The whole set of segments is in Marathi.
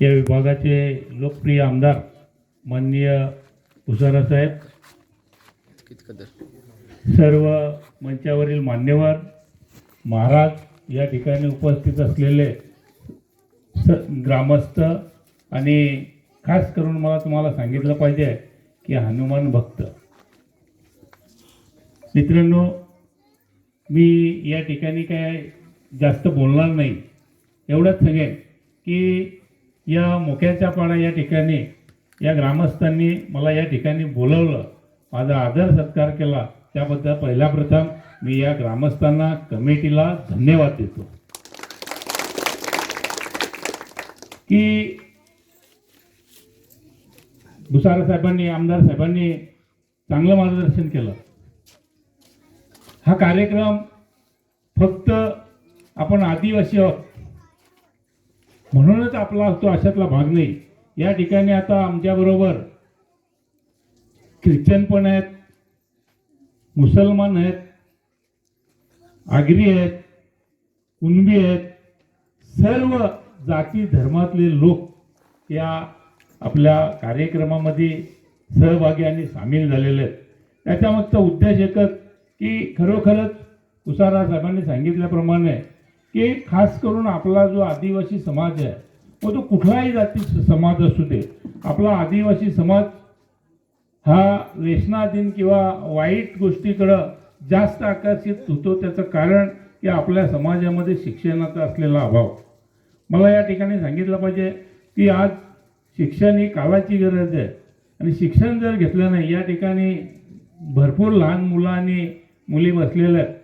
या विभागाचे लोकप्रिय आमदार माननीय भुसारा साहेब सर्व मंचावरील मान्यवर महाराज या ठिकाणी उपस्थित असलेले स ग्रामस्थ आणि खास करून मला तुम्हाला सांगितलं पाहिजे की हनुमान भक्त. मित्रांनो मी या ठिकाणी काय जास्त बोलणार नाही. एवढंच सांगेन की या मोक्याच्या पाडा या ठिकाणी या ग्रामस्थांनी मला या ठिकाणी बोलवलं. माझा आदर सत्कार केला. त्याबद्दल पहिला प्रथम मी या ग्रामस्थांना कमिटीला धन्यवाद देतो. की भुसारा साहेबांनी आमदार साहेबांनी चांगलं मार्गदर्शन केलं. हा कार्यक्रम फक्त आपण आदिवासी आहोत. म्हणूनच आपला तो अशातला भाग नाही. या ठिकाणी आता आमच्याबरोबर ख्रिश्चन पण आहेत मुसलमान आहेत आगरी आहेत कुणबी आहेत सर्व जाती धर्मातले लोक या आपल्या कार्यक्रमामध्ये सहभागी आणि सामील झालेले आहेत. त्याच्यामागचा उद्देश एकच की खरोखरच उसारा साहेबांनी सांगितल्याप्रमाणे की खास करून आपला जो आदिवासी समाज आहे व तो कुठलाही जाती समाज असू दे. आपला आदिवासी समाज हा व्यसनाधीन किंवा वाईट गोष्टीकडं जास्त आकर्षित होतो त्याचं कारण की आपल्या समाजामध्ये शिक्षणाचा असलेला अभाव. मला या ठिकाणी सांगितलं पाहिजे की आज शिक्षण ही काळाची गरज आहे. आणि शिक्षण जर घेतलं नाही या ठिकाणी भरपूर लहान मुलं आणि मुली बसलेल्या आहेत.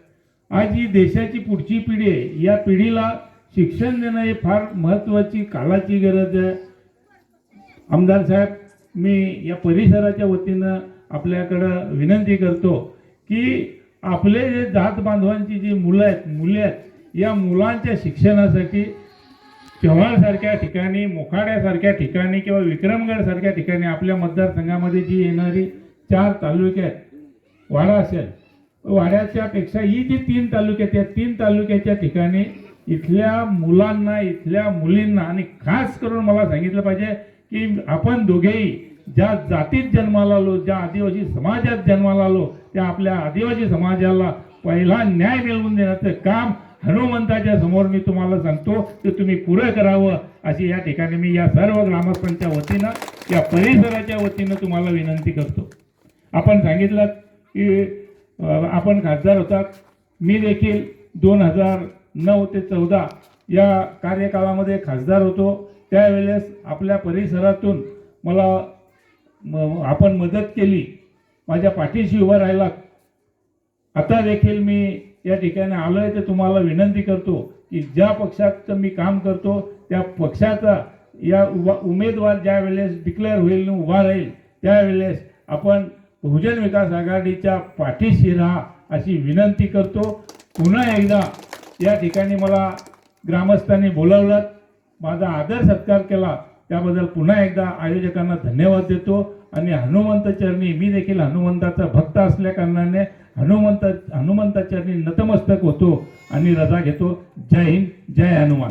आज ही देशाची पुढची पिढी आहे. या पिढीला शिक्षण देणं हे फार महत्त्वाची काळाची गरज आहे. आमदार साहेब मी या परिसराच्या वतीनं आपल्याकडं विनंती करतो की आपले जे जात बांधवांची जी मुलं आहेत मुले आहेत या मुलांच्या शिक्षणासाठी चव्हाणसारख्या ठिकाणी मोखाड्यासारख्या ठिकाणी किंवा विक्रमगडसारख्या ठिकाणी आपल्या मतदारसंघामध्ये जी येणारी चार तालुके आहेत वाडा असेल वाड्याच्या पेक्षा ही जी तीन तालुके आहेत या तीन तालुक्याच्या ठिकाणी इथल्या मुलांना इथल्या मुलींना आणि खास करून मला सांगितलं पाहिजे की आपण दोघेही ज्या जातीत जन्माला आलो ज्या आदिवासी समाजात जन्माला आलो त्या आपल्या आदिवासी समाजाला पहिला न्याय मिळवून देण्याचं काम हनुमंताच्या समोर मी तुम्हाला सांगतो ते तुम्ही पुरं करावं अशी या ठिकाणी मी या सर्व ग्रामस्थांच्या वतीनं या परिसराच्या वतीनं तुम्हाला विनंती करतो. आपण सांगितलं की आपण खासदार होतात. मी देखील दोन हजार नऊ ते चौदा या कार्यकाळामध्ये खासदार होतो. त्यावेळेस आपल्या परिसरातून मला म- आपण मदत केली. माझ्या पाठीशी उभं राहिला आता देखील मी या ठिकाणी आलो आहे तर तुम्हाला विनंती करतो की ज्या पक्षाचं मी काम करतो त्या पक्षाचा या उमेदवार ज्या वेळेस डिक्लेअर होईल उभा राहील त्यावेळेस आपण बहुजन विकास आघाडीच्या पाठीशी राहा अशी विनंती करतो. पुन्हा एकदा या ठिकाणी मला ग्रामस्थांनी बोलावलं. माझा आदर सत्कार केला. त्याबद्दल पुन्हा एकदा आयोजकांना धन्यवाद देतो. आणि हनुमंत चरणी मी देखील हनुमंताचा भक्त असल्याकारणाने हनुमंत हनुमंत चरणी नतमस्तक होतो आणि रजा घेतो. जय हिंद जय हनुमान.